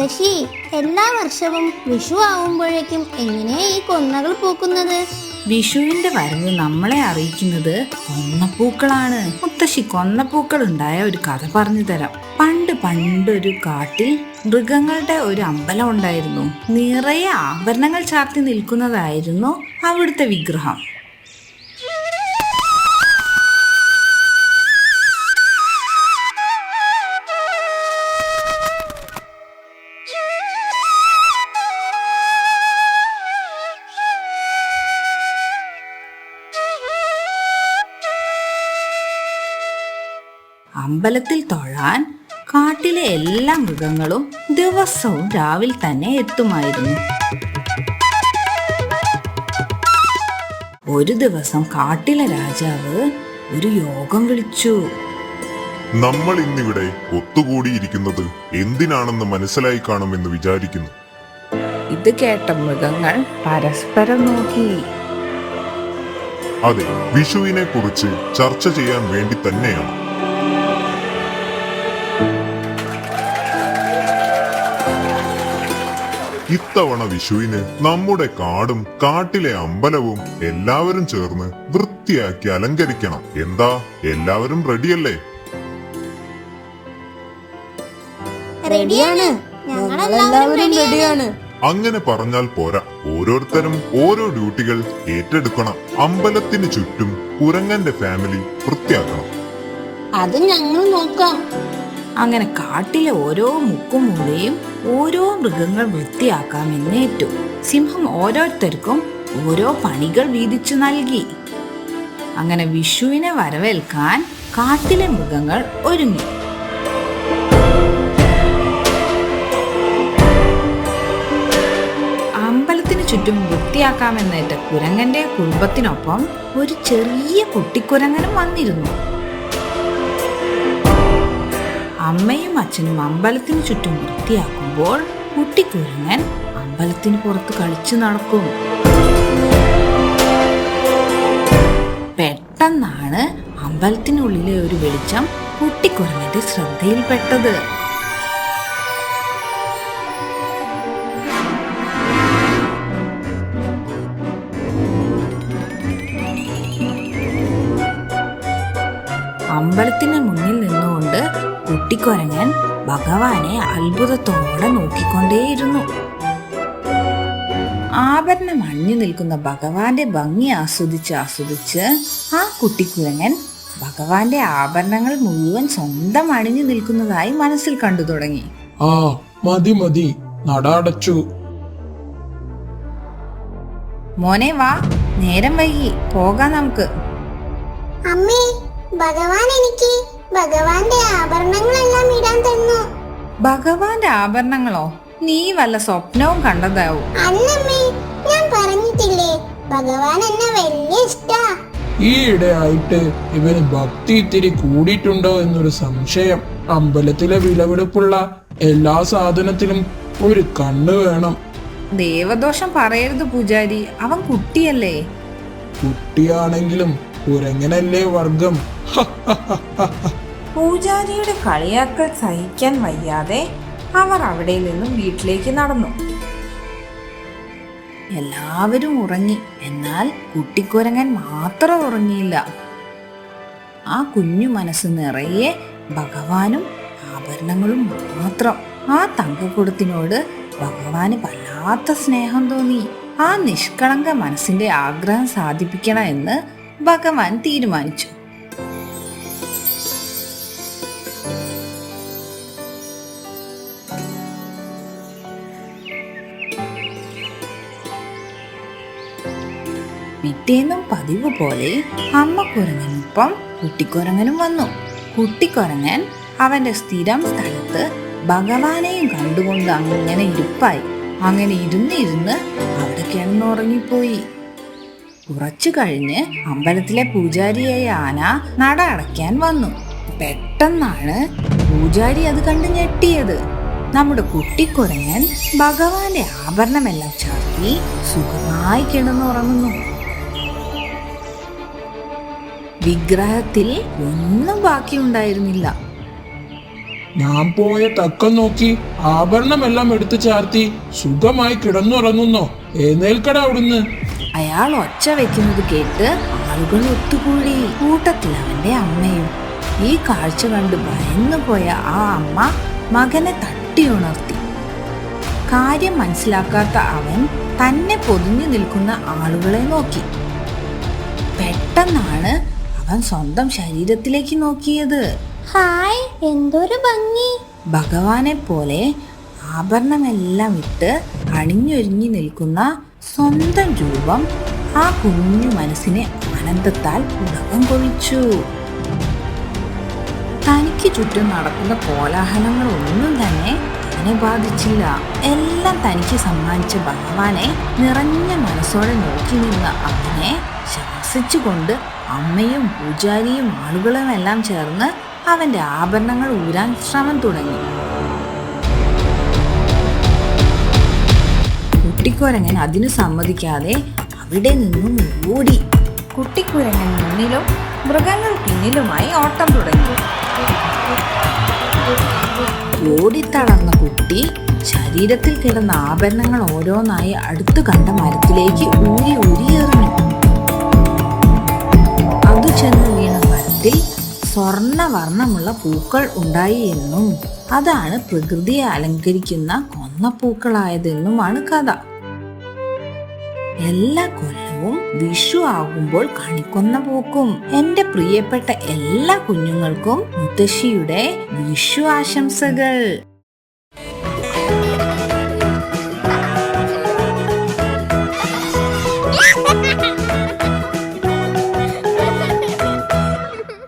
മുത്തശ്ശി എല്ലാ വർഷവും വിഷു ആവുമ്പോഴേക്കും എങ്ങനെയാ ഈ കൊന്നകൾ പൂക്കുന്നത്? വിഷുവിന്റെ വരവ് നമ്മളെ അറിയിക്കുന്നത് കൊന്നപ്പൂക്കളാണ്. മുത്തശ്ശി കൊന്നപ്പൂക്കൾ ഉണ്ടായ ഒരു കഥ പറഞ്ഞു തരാം. പണ്ട് പണ്ടൊരു കാട്ടിൽ മൃഗങ്ങളുടെ ഒരു അമ്പലം ഉണ്ടായിരുന്നു. നിറയെ ആഭരണങ്ങൾ ചാർത്തി നിൽക്കുന്നതായിരുന്നു അവിടുത്തെ വിഗ്രഹം. അമ്പലത്തിൽ തൊഴാൻ കാട്ടിലെ എല്ലാ മൃഗങ്ങളും ദിവസവും രാവിലെ തന്നെ എത്തുമായിരുന്നു. ഒരു ദിവസം കാട്ടിലെ രാജാവ് ഒരു യോഗം വിളിച്ചു. നമ്മൾ ഇന്നിവിടെ ഒത്തുകൂടിയിരിക്കുന്നത് എന്തിനാണെന്ന് മനസ്സിലായി കാണുമെന്ന് വിചാരിക്കുന്നു. ഇത് കേട്ട മൃഗങ്ങൾ പരസ്പരം നോക്കി. അതെ വിഷുവിനെ കുറിച്ച് ചർച്ച ചെയ്യാൻ വേണ്ടി തന്നെയാണ്. ഇത്തവണ വിഷുവിന് നമ്മുടെ കാടും കാട്ടിലെ അമ്പലവും എല്ലാവരും ചേർന്ന് വൃത്തിയാക്കി അലങ്കരിക്കണം. എന്താ? എല്ലാവരും റെഡിയല്ലേ? റെഡിയാണ്. ഞങ്ങളെല്ലാവരും റെഡിയാണ്. അങ്ങനെ പറഞ്ഞാൽ പോരാ. ഓരോരുത്തരും ഓരോ ഡ്യൂട്ടികൾ ഏറ്റെടുക്കണം. അമ്പലത്തിന് ചുറ്റും കുരങ്ങന്റെ ഫാമിലി വൃത്തിയാക്കണം. അത് ഞങ്ങൾ നോക്കാം. അങ്ങനെ കാട്ടിലെ ഓരോ മുക്കും മൂലയും ഓരോ മൃഗങ്ങൾ വൃത്തിയാക്കാമെന്നേറ്റു സിംഹം ഓരോരുത്തർക്കും ഓരോ പണികൾ വീതിച്ചു നൽകി. അങ്ങനെ വിഷുവിനെ വരവേൽക്കാൻ കാട്ടിലെ മൃഗങ്ങൾ ഒരുങ്ങി. അമ്പലത്തിന് ചുറ്റും വൃത്തിയാക്കാമെന്നേറ്റ കുരങ്ങന്റെ കുടുംബത്തിനൊപ്പം ഒരു ചെറിയ കുട്ടിക്കുരങ്ങനും വന്നിരുന്നു. അമ്മയും അച്ഛനും അമ്പലത്തിന് ചുറ്റും വൃത്തിയാക്കുമ്പോൾ കുട്ടിക്കുരങ്ങൻ അമ്പലത്തിന് പുറത്ത് കളിച്ചു നടക്കും. പെട്ടെന്നാണ് അമ്പലത്തിനുള്ളിലെ ഒരു വെളിച്ചം കുട്ടിക്കുരങ്ങന്റെ ശ്രദ്ധയിൽപ്പെട്ടത്. അമ്പലത്തിന് കുട്ടിക്കൊരങ്ങൻ ഭഗവാനെ അത്ഭുതത്തോടെ നോക്കിക്കൊണ്ടേയിരുന്നു. ആഭരണം അണിഞ്ഞു നിൽക്കുന്ന ഭഗവാന്റെ ഭംഗി ആസ്വദിച്ച് ആസ്വദിച്ച് ആ കുട്ടിക്കുരങ്ങൻ ഭഗവാന്റെ ആഭരണങ്ങൾ മുഴുവൻ സ്വന്തം അണിഞ്ഞു നിൽക്കുന്നതായി മനസ്സിൽ കണ്ടു തുടങ്ങി. ആ മതി മതി നടടച്ചു. മോനെ വാ നേരം വൈകി പോകാം നമുക്ക്. അമ്മേ ഭഗവാൻ എനിക്ക് ഭഗവാന്റെ ആഭരണങ്ങളെല്ലാം ഇടാൻ തന്നു. ഭഗവാന്റെ ആഭരണങ്ങളോ? നീ വല്ല സ്വപ്നവും കണ്ടതാവും. അല്ലമ്മേ ഞാൻ പറഞ്ഞിട്ടില്ലേ ഭഗവാൻ എന്നെ വലിയ ഇഷ്ടാ. ഈയിടെയായിട്ട് ഇവന് ഭക്തി ഇത്തിരി കൂടിയിട്ടുണ്ടോ എന്നൊരു സംശയം. അമ്പലത്തിലെ വിലവെടുപ്പുള്ള എല്ലാ സാധനത്തിലും ഒരു കണ്ണ് വേണം. ദേവദോഷം പറയരുത് പൂജാരി അവൻ കുട്ടിയല്ലേ. കുട്ടിയാണെങ്കിലും കുരങ്ങനല്ലേ വർഗം. പൂജാരിയുടെ കളിയാക്കൽ സഹിക്കാൻ വയ്യാതെ അവർ അവിടെ നിന്നും വീട്ടിലേക്ക് നടന്നു. എല്ലാവരും ഉറങ്ങി. എന്നാൽ കുട്ടിക്കുരങ്ങൻ മാത്രം ഉറങ്ങിയില്ല. ആ കുഞ്ഞു മനസ്സ് നിറയെ ഭഗവാനും ആഭരണങ്ങളും മാത്രം. ആ തങ്കക്കുടത്തിനോട് ഭഗവാന് വല്ലാത്ത സ്നേഹം തോന്നി. ആ നിഷ്കളങ്ക മനസ്സിന്റെ ആഗ്രഹം സാധിപ്പിക്കണം എന്ന് ഭഗവാൻ തീരുമാനിച്ചു. പിറ്റേന്നും പതിവ് പോലെ അമ്മ കുരങ്ങനൊപ്പം കുട്ടിക്കുരങ്ങനും വന്നു. കുട്ടിക്കുരങ്ങൻ അവന്റെ സ്ഥിരം സ്ഥലത്ത് ഭഗവാനെയും കണ്ടുകൊണ്ട് അങ്ങനെ ഇരുപ്പായി. അങ്ങനെ ഇരുന്ന് ഇരുന്ന് അവിടെ കിടന്നുറങ്ങിപ്പോയി. കുറച്ചു കഴിഞ്ഞ് അമ്പലത്തിലെ പൂജാരിയായ ആന നട അടയ്ക്കാൻ വന്നു. പെട്ടെന്നാണ് പൂജാരി അത് കണ്ട് ഞെട്ടിയത്. നമ്മുടെ കുട്ടിക്കുരങ്ങൻ ഭഗവാന്റെ ആഭരണമെല്ലാം ചാർത്തി സുഖമായി കിടന്നുറങ്ങുന്നു. വിഗ്രഹത്തിൽ ഒന്നും ബാക്കിയുണ്ടായിരുന്നില്ല. ഞാൻ പോയ തക്കം നോക്കി ആഭരണമെല്ലാം എടുത്തു ചാർത്തി സുഖമായി കിടന്നുറങ്ങുന്നോ. എഴുന്നേൽക്കട അവിടുന്ന്. അയാൾ ഒച്ച വെക്കുന്നത് കേട്ട് ആളുകൾ ഒത്തുകൂടി. കൂട്ടത്തിൽ അവന്റെ അമ്മയും ഈ കാഴ്ച കണ്ട് ഭയന്നു പോയ ആ അമ്മ മകനെ തട്ടി ഉണർത്തി. കാര്യം മനസ്സിലാക്കാത്ത അവൻ തന്നെ പൊതിഞ്ഞു നിൽക്കുന്ന ആളുകളെ നോക്കി. പെട്ടെന്നാണ് അവൻ സ്വന്തം ശരീരത്തിലേക്ക് നോക്കിയത്. ഹായ് എന്തൊരു ഭംഗി. ഭഗവാനെ പോലെ ആഭരണമെല്ലാം ഇട്ട് അണിഞ്ഞൊരുങ്ങി നിൽക്കുന്ന സ്വന്തം രൂപം ആ കുഞ്ഞു മനസ്സിനെ ആനന്ദത്താൽ ഉടകം കൊഴിച്ചു. തനിക്ക് ചുറ്റും നടക്കുന്ന കോലാഹലങ്ങളൊന്നും തന്നെ അവനെ ബാധിച്ചില്ല. എല്ലാം തനിക്ക് സമ്മാനിച്ച ഭഗവാനെ നിറഞ്ഞ മനസ്സോടെ നോക്കി നിന്ന അവനെ ശാസിച്ചുകൊണ്ട് അമ്മയും പൂജാരിയും ആളുകളും എല്ലാം ചേർന്ന് അവന്റെ ആഭരണങ്ങൾ ഊരാൻ ശ്രമം തുടങ്ങി. കുട്ടിക്കുരങ്ങൻ അതിനു സമ്മതിക്കാതെ അവിടെ നിന്നും ഓടി. കുട്ടിക്കുരങ്ങൻ മുന്നിലും മൃഗങ്ങൾ പിന്നിലുമായി ഓട്ടം തുടങ്ങി. ഓടിത്തളർന്ന കുട്ടി ശരീരത്തിൽ കിടന്ന ആഭരണങ്ങൾ ഓരോന്നായി അടുത്തു കണ്ട മരത്തിലേക്ക് ഊരി ഊരി എറിഞ്ഞു. ചെന്ന് വീണ മരത്തിൽ സ്വർണവർണമുള്ള പൂക്കൾ ഉണ്ടായി എന്നും അതാണ് പ്രകൃതിയെ അലങ്കരിക്കുന്ന കൊന്നപ്പൂക്കളായതെന്നുമാണ് കഥ. എല്ലാ കൊല്ലവും വിഷു ആകുമ്പോൾ കണിക്കൊന്ന പൂക്കും. എന്റെ പ്രിയപ്പെട്ട എല്ലാ കുഞ്ഞുങ്ങൾക്കും മുത്തശ്ശിയുടെ വിഷു ആശംസകൾ.